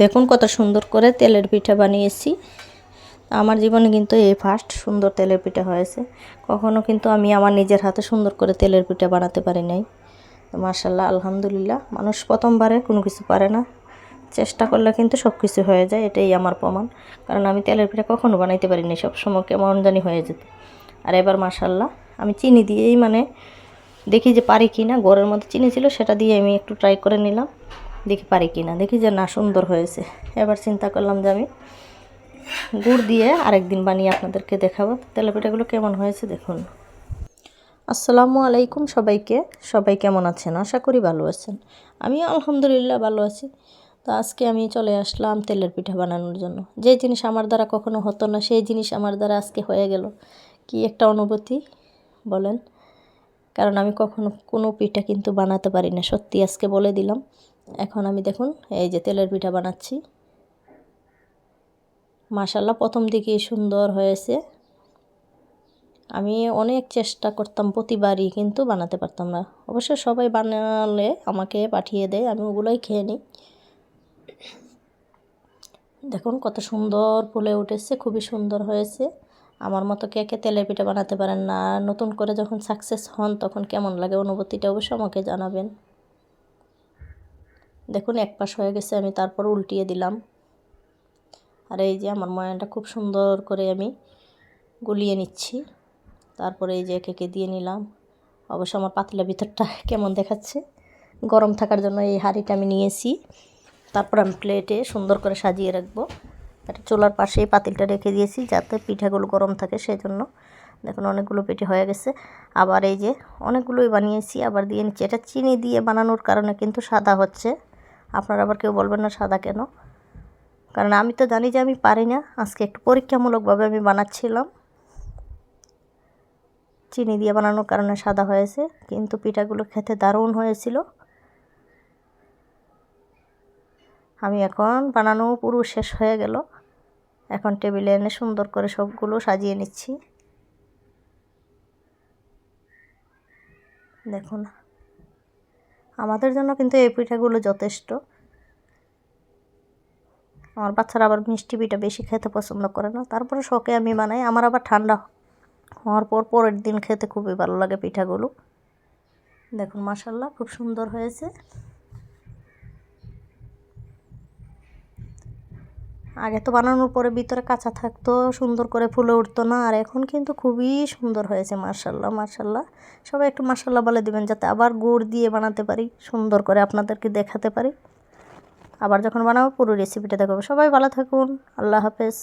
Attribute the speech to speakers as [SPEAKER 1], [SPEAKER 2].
[SPEAKER 1] দেখুন কত সুন্দর করে তেলের পিঠা বানিয়েছি। আমার জীবনে কিন্তু এই ফার্স্ট সুন্দর তেলের পিঠা হয়েছে। কখনো কিন্তু আমি আমার নিজের হাতে সুন্দর করে তেলের পিঠা বানাতে পারি নাই। মার্শাল্লাহ আলহামদুলিল্লাহ, মানুষ প্রথমবারে কোনো কিছু পারে না। চেষ্টা করলে কিন্তু সব কিছু হয়ে যায়, এটাই আমার প্রমাণ। কারণ আমি তেলের পিঠা কখনো বানাইতে পারিনি, সবসময় কেমন জানি হয়ে যেত। আর এবার মার্শাল্লাহ আমি চিনি দিয়েই মানে দেখি যে পারি কি না গোড়ের মধ্যে চিনি ছিল, সেটা দিয়ে আমি একটু ট্রাই করে নিলাম। দেখি পারি কি না দেখি যে না, সুন্দর হয়েছে। এবার চিন্তা করলাম যে আমি গুড় দিয়ে আরেকদিন বানিয়ে আপনাদেরকে দেখাবো। তেলে পিঠাগুলো কেমন হয়েছে দেখুন। আসসালামু আলাইকুম সবাইকে। সবাই কেমন আছেন? আশা করি ভালো আছেন। আমি আলহামদুলিল্লাহ ভালো আছি। তো আজকে আমি চলে আসলাম তেলের পিঠা বানানোর জন্য। যে জিনিস আমার দ্বারা কখনো হতো না, সেই জিনিস আমার দ্বারা আজকে হয়ে গেল। কি একটা অনুভূতি, বলেন। কারণ আমি কখনো কোনো পিঠা কিন্তু বানাতে পারি না। সত্যি আজকে বলে দিলাম। এখন আমি দেখুন, এই যে তেলের পিঠা বানাচ্ছি। মাশাল্লাহ প্রথম দিকে সুন্দর হয়েছে। আমি অনেক চেষ্টা করতাম, প্রতিবারই কিন্তু বানাতে পারতাম না। অবশ্য সবাই বানালে আমাকে পাঠিয়ে দেয়, আমি ওগুলোই খেয়ে নিই। দেখুন, কত সুন্দর ফুলে উঠেছে, খুবই সুন্দর হয়েছে। আমার মতো কে কে তেলের পিঠা বানাতে পারেন না? নতুন করে যখন সাকসেস হন, তখন কেমন লাগে? অনুভূতিটা অবশ্যই আমাকে জানাবেন। দেখুন, এক পাশ হয়ে গেছে, আমি তারপর উল্টিয়ে দিলাম। আর এই যে আমার ময়নটা খুব সুন্দর করে আমি গুলিয়ে নিচ্ছি। তারপরে এই যে একে দিয়ে নিলাম। অবশ্য আমার পাতলা ভিতরটা কেমন দেখাচ্ছে? গরম থাকার জন্য এই হাঁড়িটা আমি নিয়েছি। তারপর আমি প্লেটে সুন্দর করে সাজিয়ে রাখব। এটা চুলার পাশে পাতিলটা রেখে দিয়েছি যাতে পিঠাগুলো গরম থাকে সেই জন্য দেখুন অনেকগুলো পিঠে হয়ে গেছে। আবার এই যে অনেকগুলোই বানিয়েছি, আবার দিয়ে নিচ্ছি। এটা চিনি দিয়ে বানানোর কারণে কিন্তু সাদা হচ্ছে। আপনারা আবার কেউ বলবেন না সাদা কেন? কারণ আমি তো জানি যে আমি পারি না। আজকে একটু পরীক্ষামূলকভাবে আমি বানাচ্ছিলাম। চিনি দিয়ে বানানোর কারণে সাদা হয়েছে, কিন্তু পিঠাগুলো খেতে দারুণ হয়েছিল। আমি এখন বানানো পুরো শেষ হয়ে গেল। এখন টেবিলে এনে সুন্দর করে সবগুলো সাজিয়ে নিচ্ছি। দেখুন, আমাদের জন্য কিন্তু এই পিঠাগুলো যথেষ্ট। আমার বাচ্চারা আবার মিষ্টি পিঠা বেশি খেতে পছন্দ করে না। তারপরে শখে আমি বানাই, আমার আবার ঠান্ডা হওয়ার পর পরের দিন খেতে খুবই ভালো লাগে পিঠাগুলো। দেখুন মাসাল্লাহ খুব সুন্দর হয়েছে। আগে তো বানানোর পরে ভিতরে কাঁচা থাকতো, সুন্দর করে ফুলে উঠতো না। আর এখন কিন্তু খুবই সুন্দর হয়েছে মার্শাল্লাহ মার্শাল্লাহ সবাই একটু মার্শাল্লাহ বলে দেবেন যাতে আবার গুড় দিয়ে বানাতে পারি, সুন্দর করে আপনাদেরকে দেখাতে পারি। আবার যখন বানাবো পুরো রেসিপিটা দেখাবো। সবাই ভালো থাকুন, আল্লাহ হাফেজ।